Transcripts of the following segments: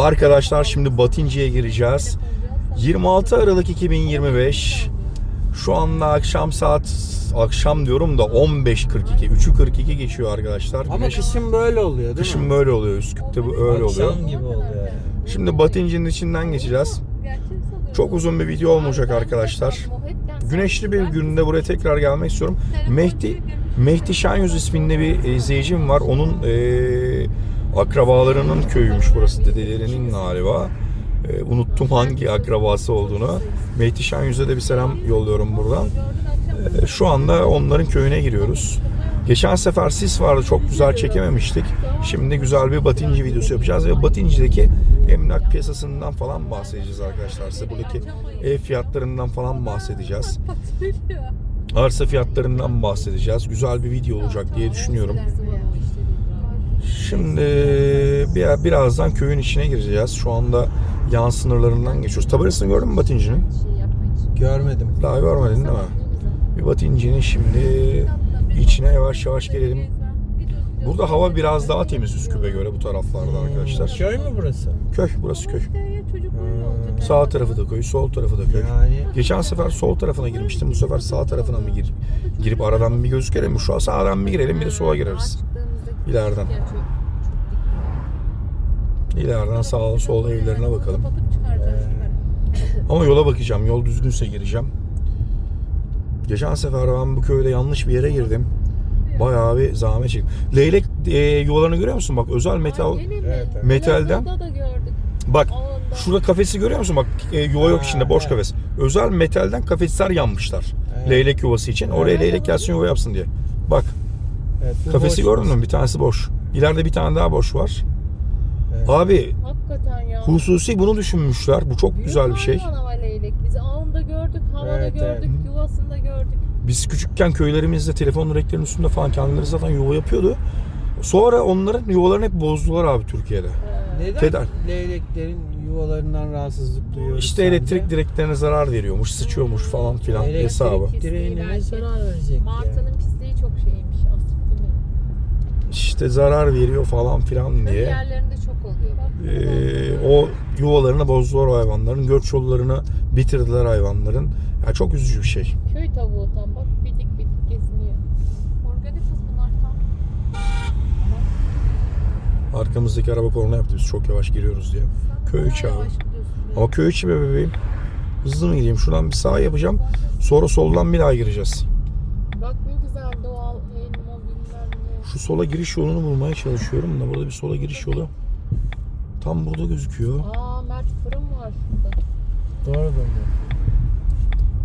Arkadaşlar şimdi Batıncı'ya gireceğiz. 26 Aralık 2025. Şu anda akşam saat akşam diyorum da 15.42. 3'ü 42 geçiyor arkadaşlar. Ama Güneş- kışın böyle oluyor değil kışın mi? böyle oluyor. Üsküp'te bu öyle oluyor. Akşam gibi oluyor. Şimdi Batıncı'nın içinden geçeceğiz. Çok uzun bir video olmayacak arkadaşlar. Güneşli bir günde buraya tekrar gelmek istiyorum. Mehdi Mehdi Şanyüz isminde bir izleyicim var. Onun eee, akrabalarının köyüymüş burası. Dedelerinin galiba. Eee, unuttum hangi akrabası olduğunu. Mehdi Şanyüz'e de bir selam yolluyorum buradan. Eee, şu anda onların köyüne giriyoruz. Geçen sefer sis vardı çok güzel çekememiştik. Şimdi güzel bir Batinci videosu yapacağız ve Batinci'deki emlak piyasasından falan bahsedeceğiz arkadaşlar. Size buradaki ev fiyatlarından falan bahsedeceğiz. Arsa fiyatlarından bahsedeceğiz. Güzel bir video olacak diye düşünüyorum. Şimdi bir, birazdan köyün içine gireceğiz. Şu anda yan sınırlarından geçiyoruz. Tabelasını gördün mü Batinci'nin? Görmedim. Daha görmedin değil mi? Bir Batinci'nin şimdi içine yavaş yavaş gelelim. Burada hava biraz daha temiz Üsküp'e göre bu taraflarda arkadaşlar. Köy mü burası? Köy, burası köy. Sağ tarafı da köy, sol tarafı da köy. Yani Geçen sefer sol tarafına girmiştim. Bu sefer sağ tarafına mı gir, girip aradan bir gözükelim mi? Şu an sağdan bir girelim bir de sola gireriz. İleriden. İleriden sağa sola evlerine bakalım. Ama yola bakacağım. Yol düzgünse gireceğim. Geçen sefer ben bu köyde yanlış bir yere girdim. Bayağı bir zahmet çektim. Leylek e, yuvalarını görüyor musun? Bak özel metal. Evet, evet. Metalden. da gördük. Bak şurada kafesi görüyor musun? Bak e, yuva yok içinde boş evet. kafes. Özel metalden kafesler yanmışlar. Evet. Leylek yuvası için. Oraya leylek gelsin yuva yapsın diye. Evet, kafesi gördün mü? Bir tanesi boş. İleride bir tane daha boş var. Evet. Abi Hakikaten ya. hususi bunu düşünmüşler. Bu çok Büyük güzel bir şey. hayvan ama leylek. Biz ağında gördük, havada Evet, gördük, yuvasında gördük. Biz küçükken köylerimizde telefon direklerinin üstünde falan kendileri zaten yuva yapıyordu. Sonra onların yuvalarını hep bozdular abi Türkiye'de. Neden Tedarik. leyleklerin yuvalarından rahatsızlık duyuyoruz İşte sence? elektrik direklerine zarar veriyormuş, sıçıyormuş falan filan Elektrik hesabı. direğine ne zarar verecek ya? Martının pisliği çok şeymiş aslında. İşte zarar veriyor falan filan diye. yerlerinde çok oluyor. Ee, o yuvalarını bozdular o hayvanların. Göç yollarını bitirdiler hayvanların. Ya çok üzücü bir şey. Köy tavuğu tam bak bidik bidik geziniyor. Organik bunlar tam. Arkamızdaki araba korna yaptı biz çok yavaş giriyoruz diye. Köy içi abi. Ama köy içi be bebeğim. Hızlı mı gideyim? Şuradan bir sağa yapacağım. Sonra soldan bir daha gireceğiz. Bak ne güzel doğal elma bilmem ne. Şu sola giriş yolunu bulmaya çalışıyorum da burada bir sola giriş yolu tam burada gözüküyor. Aa Mert fırın var şurada. Doğru doğru.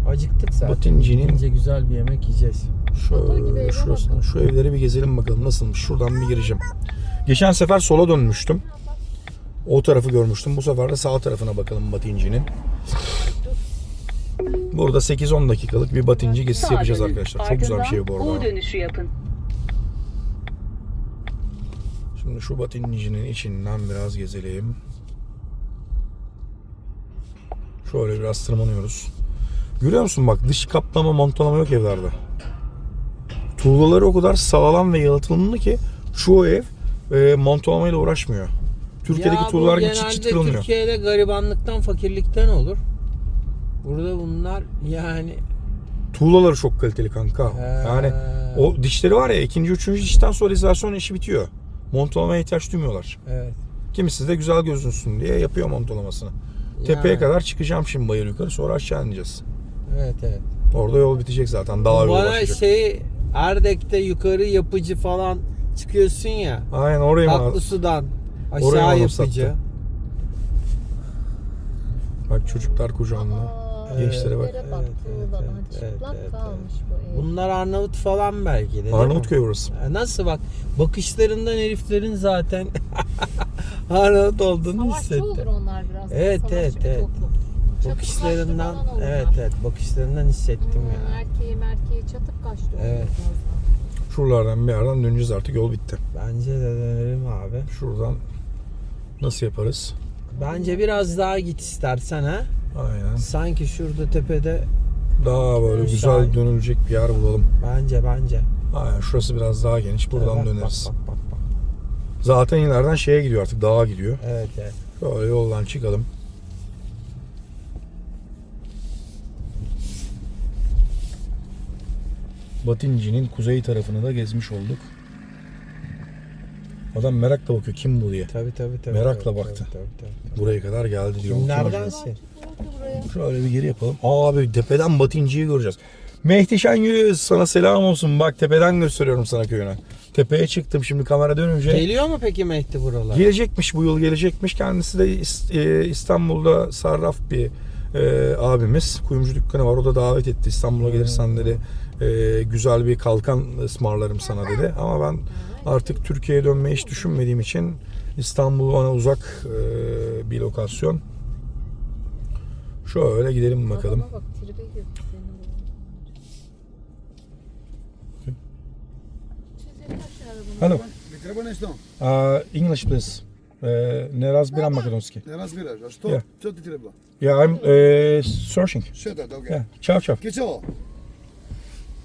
Acıktık zaten. Batinci'nin Gidince güzel bir yemek yiyeceğiz. Şöyle şurasına, şu evleri bir gezelim bakalım nasılmış. Şuradan bir gireceğim. Geçen sefer sola dönmüştüm. O tarafı görmüştüm. Bu sefer de sağ tarafına bakalım Batinci'nin. Burada 8-10 dakikalık bir Batinci gezisi yapacağız arkadaşlar. Çok güzel bir şey bu U arada. dönüşü yapın. Şimdi şu Batinci'nin içinden biraz gezelim. Şöyle biraz tırmanıyoruz. Görüyor musun bak dış kaplama montalama yok evlerde. Tuğlaları o kadar sağlam ve yalıtımlı ki çoğu ev e, montalamayla uğraşmıyor. Türkiye'deki Ya tuğlalar gibi çıt çıt kırılmıyor. Türkiye'de garibanlıktan, fakirlikten olur. Burada bunlar yani Tuğlaları çok kaliteli kanka. He. Yani o dişleri var ya ikinci üçüncü dişten sonra izasyon işi bitiyor. Montalamaya ihtiyaç duymuyorlar. evet. Kimisi de güzel gözünsün diye yapıyor montalamasını. Tepeye Yani, kadar çıkacağım şimdi bayır yukarı sonra aşağı ineceğiz. Evet evet. Orada yol bitecek zaten. Dağ yolu başlayacak. şey Erdek'te yukarı yapıcı falan çıkıyorsun ya. Aynen orayı mı? Tatlı sudan Oraya aşağı mı yapıcı. anımsattı? Bak çocuklar kucağında. Aa, Gençlere bak. Evet, evet, tuğladan. evet, evet, Çıplak evet, kalmış bu ev. Bunlar Arnavut falan belki de. Arnavutköy burası. Ya Nasıl bak bakışlarından heriflerin zaten Arnavut olduğunu Savaşçı olur hissettim. onlar biraz. Evet, Savaşçı evet, evet. toplu. Bakışlarından evet evet bakışlarından hissettim Hmm, ya. Erkeği merkeği çatıp kaçtı. olur Evet. fazla. Şuralardan bir yerden döneceğiz artık yol bitti. Bence de dönelim abi. Şuradan nasıl yaparız? Bence biraz daha git istersen ha. Aynen. Sanki şurada tepede Daha böyle Sağ- güzel dönülecek bir yer bulalım. bence bence. Aynen şurası biraz daha geniş. Buradan Bak, döneriz. Bak, bak, bak, bak. Zaten ileriden şeye gidiyor artık dağa gidiyor. Evet evet. Şöyle yoldan çıkalım. Batinci'nin kuzey tarafını da gezmiş olduk. Adam merakla bakıyor kim bu diye. Tabii tabii tabii. Merakla tabii, baktı. Tabii, tabii, tabii. Buraya kadar geldi diyor. Kimlerdensin? Şöyle bir geri yapalım. Abi tepeden Batinci'yi göreceğiz. Mehdi Şengöz sana selam olsun. Bak tepeden gösteriyorum sana köyüne. Tepeye çıktım şimdi kamera dönünce. Geliyor mu peki Mehdi buralara? Gelecekmiş bu yıl gelecekmiş. Kendisi de e, İstanbul'da sarraf bir e, abimiz. Kuyumcu dükkanı var. O da davet etti. İstanbul'a gelirsen dedi e, güzel bir kalkan ısmarlarım sana dedi. Ama ben artık Türkiye'ye dönmeyi hiç düşünmediğim için İstanbul bana uzak e, bir lokasyon. Şöyle gidelim bakalım. Bak tribe girdi. Hello. Uh, English please. Uh, ne razbiram makedonski. Ne razbiraš, a što? Ja. Što ti treba? Yeah, I'm uh, searching. Šetat, ok. Yeah, ciao ciao.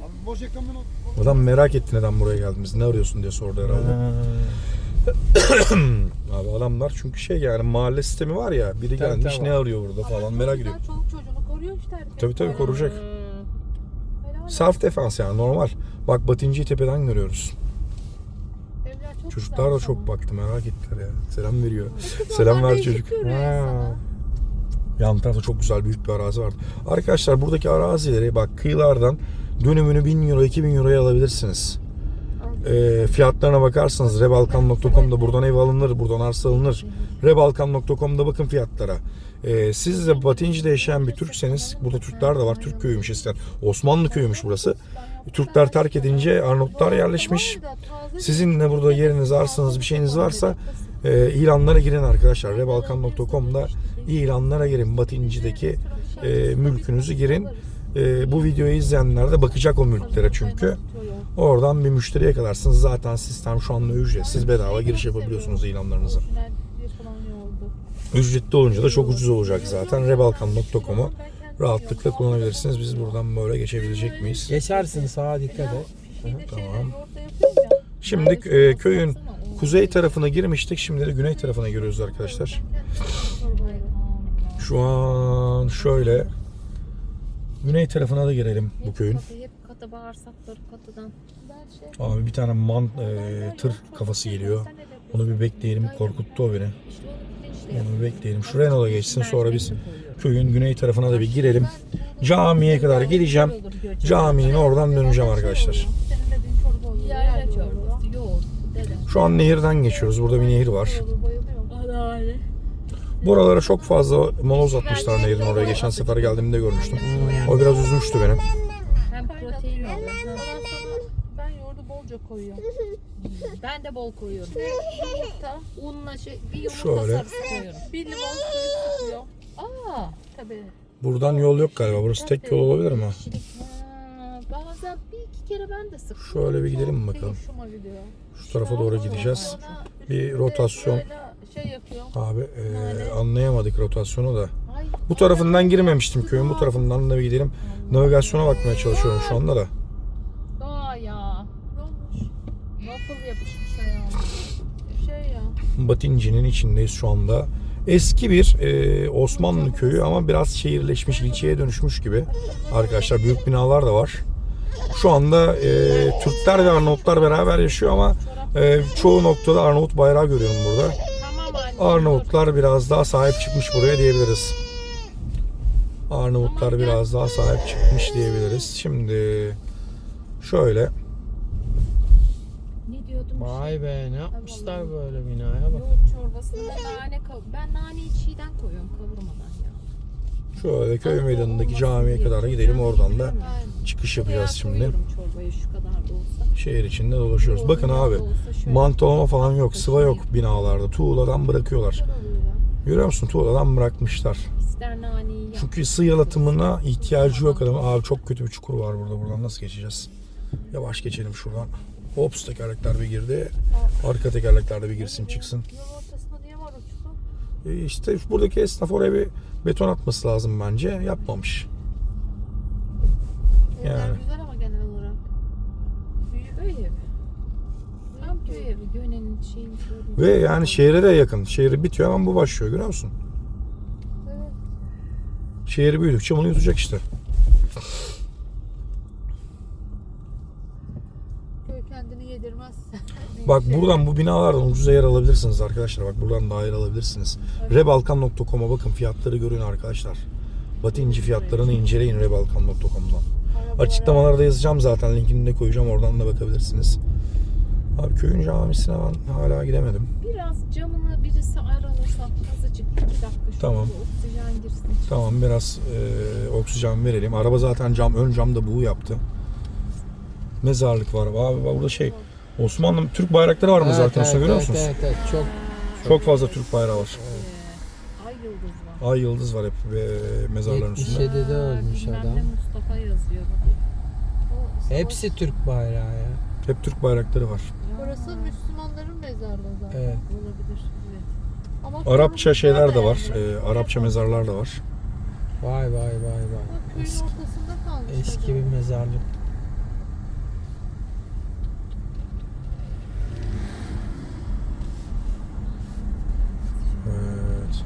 A može kameno... Adam merak etti neden buraya geldiniz, ne arıyorsun diye sordu herhalde. Ha. Abi adamlar çünkü şey yani mahalle sistemi var ya biri Tabii, gelmiş tabii. ne arıyor burada falan merak ediyor. Çoluk çocuğunu koruyor işte herkes. Tabii tabii koruyacak. Helal. Self defans yani normal. Bak Batinci'yi tepeden görüyoruz. Evler çok Çocuklar da çok ama. baktı merak ettiler ya. Selam veriyor. Selam onlar ver değişik çocuk. görüyor Ha. Yan tarafta çok güzel büyük bir arazi vardı. Arkadaşlar buradaki arazileri bak kıyılardan dönümünü 1000 euro 2000 euroya alabilirsiniz. E, fiyatlarına bakarsanız rebalkan.com'da buradan ev alınır, buradan arsa alınır. Rebalkan.com'da bakın fiyatlara. E, siz de Batinci'de yaşayan bir Türkseniz, burada Türkler de var, Türk köyüymüş eskiden. Osmanlı köyüymüş burası. Türkler terk edince Arnavutlar yerleşmiş. Sizin de burada yeriniz, arsanız, bir şeyiniz varsa e, ilanlara girin arkadaşlar. Rebalkan.com'da ilanlara girin. Batinci'deki e, mülkünüzü girin. E, bu videoyu izleyenler de bakacak o mülklere çünkü. Oradan bir müşteri yakalarsınız. Zaten sistem şu anda ücretsiz bedava giriş yapabiliyorsunuz ilanlarınıza. Ücretli olunca da çok ucuz olacak zaten. Rebalkan.com'u rahatlıkla kullanabilirsiniz. Biz buradan böyle geçebilecek miyiz? Geçersin sağa dikkat et. Tamam. Şimdi e, köyün kuzey tarafına girmiştik. Şimdi de güney tarafına giriyoruz arkadaşlar. Şu an şöyle güney tarafına da girelim bu köyün. Katı, hep katı bağırsakları katıdan. Abi bir tane man e, tır kafası geliyor. Onu bir bekleyelim. Korkuttu o beni. Onu bir bekleyelim. Şu Renault'a geçsin sonra biz köyün güney tarafına da bir girelim. Camiye kadar gideceğim. Caminin oradan döneceğim arkadaşlar. Şu an nehirden geçiyoruz. Burada bir nehir var. Buralara çok fazla moloz atmışlar nehirin oraya. Geçen sefer geldiğimde görmüştüm. O biraz üzmüştü beni. Hem protein ben yoğurdu bolca koyuyorum. Ben de bol koyuyorum. Yumurta, Unla şey, bir yumurta Şöyle. sarısı koyuyorum. bir limon suyu sıkıyor. Aa, Tabii. Buradan yol yok galiba. Burası tek yol olabilir mi? Ha, bazen bir iki kere ben de sıktım. Şöyle bir gidelim bakalım. Hoşuma gidiyor. Şu tarafa doğru gideceğiz. Bir rotasyon. Abi e, anlayamadık rotasyonu da. Bu tarafından girmemiştim köyün. Bu tarafından da bir gidelim. Navigasyona bakmaya çalışıyorum şu anda da. doğa ya. Waffle yapışmış ya. Batinci'nin içindeyiz şu anda. Eski bir e, Osmanlı köyü ama biraz şehirleşmiş, ilçeye dönüşmüş gibi. Arkadaşlar büyük binalar da var. Şu anda e, Türkler ve Arnavutlar beraber yaşıyor ama e, çoğu noktada Arnavut bayrağı görüyorum burada. Arnavutlar biraz daha sahip çıkmış buraya diyebiliriz. Arnavutlar biraz daha sahip çıkmış diyebiliriz. Şimdi şöyle Ne diyordum? Vay be ne yapmışlar böyle binaya bak. Yoğurt çorbasında nane kav- Ben naneyi çiğden koyuyorum kavurmadan. Şöyle köy meydanındaki camiye kadar gidelim oradan da çıkış yapacağız şimdi. Şehir içinde dolaşıyoruz. Bakın abi mantolama falan yok, sıva yok binalarda. Tuğladan bırakıyorlar. Görüyor musun? Tuğladan bırakmışlar. Çünkü ısı yalıtımına ihtiyacı yok adamın. Abi çok kötü bir çukur var burada. Buradan nasıl geçeceğiz? Yavaş geçelim şuradan. Hops tekerlekler bir girdi. Arka tekerlekler de bir girsin çıksın. E işte buradaki esnaf oraya bir beton atması lazım bence. Yapmamış. Evler Yani. güzel ama genel olarak. Büyük ev. Tam köy evi. Göne'nin şeyini gördüm. Ve yani şehre de yakın. Şehri bitiyor hemen bu başlıyor görüyor musun? Evet. Şehri büyüdükçe bunu yutacak işte. Köy kendini yedirmez. Bak buradan bu binalardan ucuza yer alabilirsiniz arkadaşlar. Bak buradan daha yer alabilirsiniz. Rebalkan.com'a bakın fiyatları görün arkadaşlar. Batı inci fiyatlarını inceleyin rebalkan.com'dan. Açıklamalarda yazacağım zaten linkini de koyacağım oradan da bakabilirsiniz. Abi köyün camisine ben hala gidemedim. Biraz camını birisi aralasa azıcık iki dakika şu Tamam. oksijen girsin. Tamam biraz e, oksijen verelim. Araba zaten cam ön camda buğu yaptı. Mezarlık var. Abi burada şey Osmanlı Türk bayrakları var mezarlıkta evet, görüyor evet, musunuz? Evet, evet, çok Çok fazla Türk bayrağı var. Ee, ay yıldız var. Ay yıldız var hep e, mezarların üstünde. 77'de ölmüş adam. Mustafa yazıyor. Hepsi Türk bayrağı ya. Hep Türk bayrakları var. Burası Müslümanların mezarlığı zaten. Evet. olabilir. Evet. Ama Arapça şeyler de var. e, Arapça mezarlar da var. Vay vay vay vay. Eski, eski bir mezarlık. Evet.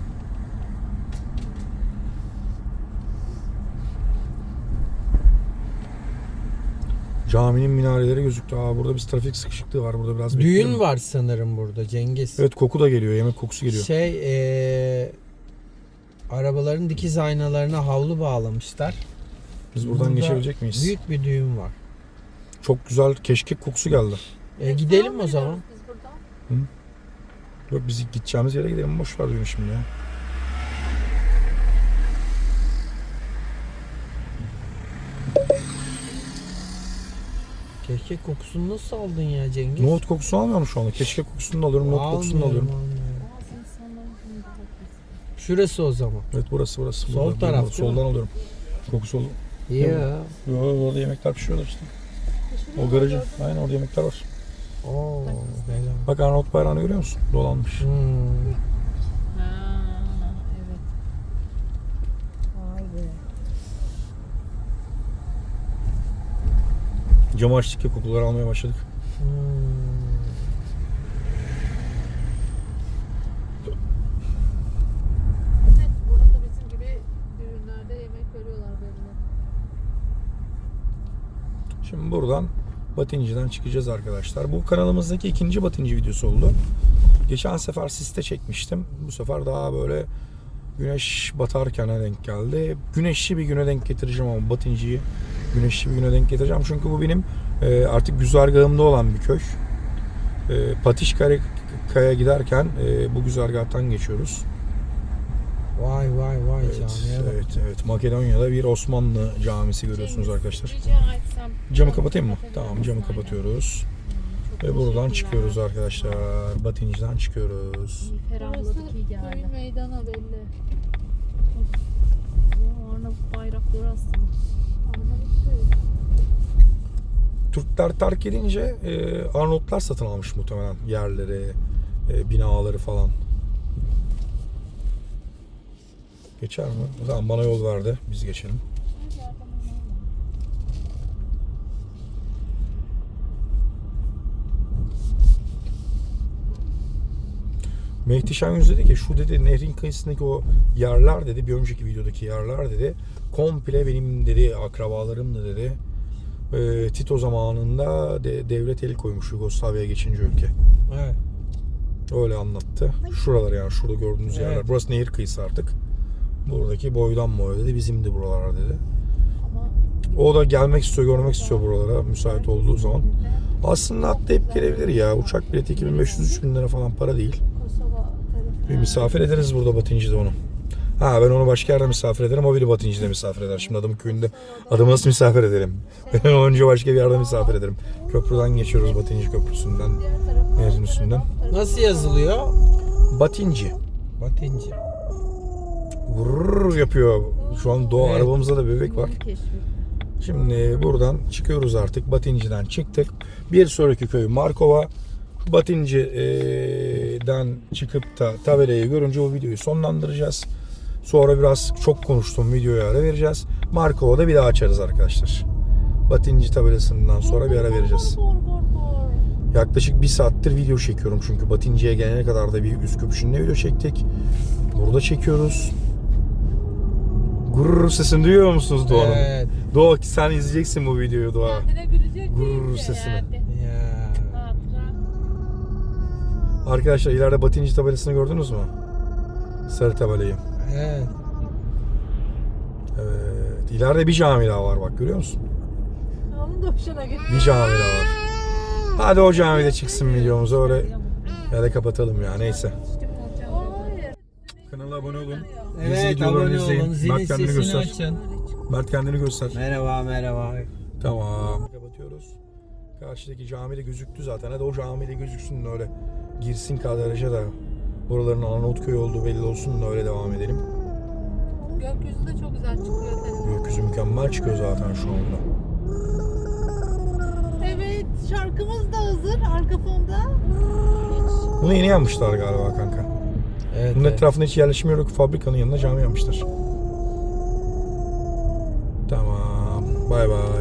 Caminin minareleri gözüktü. Aa burada bir trafik sıkışıklığı var. Burada biraz Düğün bekleyelim. var sanırım burada Cengiz. Evet koku da geliyor. Yemek kokusu geliyor. Şey eee, arabaların dikiz aynalarına havlu bağlamışlar. Biz buradan Burada geçebilecek miyiz? Büyük bir düğün var. Çok güzel keşkek kokusu geldi. E, gidelim o zaman. Biz buradan. Yok biz gideceğimiz yere gidelim. Boş ver düğünü şimdi ya. Keşke kokusunu nasıl aldın ya Cengiz? Nohut kokusu almıyor mu şu anda? Keşkek kokusunu da alıyorum. Nohut kokusunu da Almıyorum, alıyorum. almıyorum. Şurası o zaman. Evet burası burası. Sol Burada, taraf değil mi? Soldan alıyorum. Kokusu oluyor. Ya. Yo, orada yemekler pişiyorlar işte. O garajı. Aynen orada yemekler var. Oo, helal. Bak Arnavut bayrağını görüyor musun? Dolanmış. Hmm. Ha, evet. Vay be. Camı açtık ya kokuları almaya başladık. Evet, burada bizim gibi düğünlerde yemek veriyorlar belli. Şimdi buradan Batinci'den çıkacağız arkadaşlar. Bu kanalımızdaki ikinci Batinci videosu oldu. Geçen sefer siste çekmiştim. Bu sefer daha böyle güneş batarken denk geldi. Güneşli bir güne denk getireceğim ama Batinci'yi güneşli bir güne denk getireceğim. Çünkü bu benim e, artık güzergahımda olan bir köy. E, Patişkaya giderken e, bu güzergahtan geçiyoruz. Vay vay vay Evet, camiye bak. evet, evet. Makedonya'da bir Osmanlı camisi görüyorsunuz arkadaşlar. Camı kapatayım mı? Tamam camı kapatıyoruz. Ve buradan çıkıyoruz arkadaşlar. Batinci'den çıkıyoruz. Ferahladık iyi geldi. meydanı belli. Bu Arnavut bayrakları aslında. Türkler terk edince e, Arnavutlar satın almış muhtemelen yerleri, e, binaları falan. Geçer mi? O zaman bana yol verdi. Biz geçelim. Mehdi Şenyüz dedi ki şu dedi nehrin kıyısındaki o yerler dedi bir önceki videodaki yerler dedi komple benim dedi akrabalarımdı dedi. Ee, Tito zamanında de, devlet el koymuş Yugoslavya'ya geçince ülke. Evet. Öyle anlattı. Şuralar yani şurada gördüğünüz Evet. yerler. Burası nehir kıyısı artık. Buradaki boydan boya dedi bizimdi buralar dedi. O da gelmek istiyor, görmek istiyor buralara müsait olduğu zaman. Aslında atlayıp gelebilir ya. Uçak bileti 2500-3000 lira falan para değil. Bir misafir ederiz burada Batıncı'da onu. Ha ben onu başka yerde misafir ederim. O beni Batıncı'da misafir eder. Şimdi adamın köyünde adamı nasıl misafir edelim? Önce başka bir yerde misafir ederim. Köprüden geçiyoruz Batıncı Köprüsü'nden. Nehrin üstünden. Nasıl yazılıyor? Batinci. Batinci. Vurur yapıyor. Şu an doğa Evet. arabamızda da bebek var. Şimdi buradan çıkıyoruz artık. Batinci'den çıktık. Bir sonraki köy Markova. Batinci'den çıkıp da tabelayı görünce o videoyu sonlandıracağız. Sonra biraz çok konuştuğum videoya ara vereceğiz. Markova'da bir daha açarız arkadaşlar. Batinci tabelasından sonra bir ara vereceğiz. Yaklaşık bir saattir video çekiyorum çünkü Batince'ye gelene kadar da bir üst köprüsünde video çektik. Burada çekiyoruz. Gurur sesini duyuyor musunuz Doğan'ın? Evet. Doğa sen izleyeceksin bu videoyu Doğa. Kendine gülecek Gurur sesini. herhalde. Ya. Hatıra. Arkadaşlar ileride Batinci tabelasını gördünüz mü? Sarı tabelayı. Evet. Evet. İleride bir cami daha var bak görüyor musun? Onun da hoşuna gitti. Bir cami daha var. Hadi o camide çıksın videomuza öyle ya da kapatalım ya neyse. Kanala abone olun. Evet videolarını abone izleyin. olun. Zilin Mert kendini sesini göster. açın. Mert kendini göster. Merhaba merhaba. Tamam. Kapatıyoruz. Karşıdaki cami de gözüktü zaten. Hadi o cami de gözüksün de öyle girsin kadraja da buraların Arnavutköy olduğu belli olsun da öyle devam edelim. Gökyüzü de çok güzel çıkıyor tabii. Gökyüzü mükemmel çıkıyor zaten şu anda. Evet şarkımız da hazır arka fonda. Bunu yeni yapmışlar galiba kanka. Evet. Bunun evet. etrafında hiç yerleşim yok. Fabrikanın yanına cami yapmışlar. Tamam. Bay bay.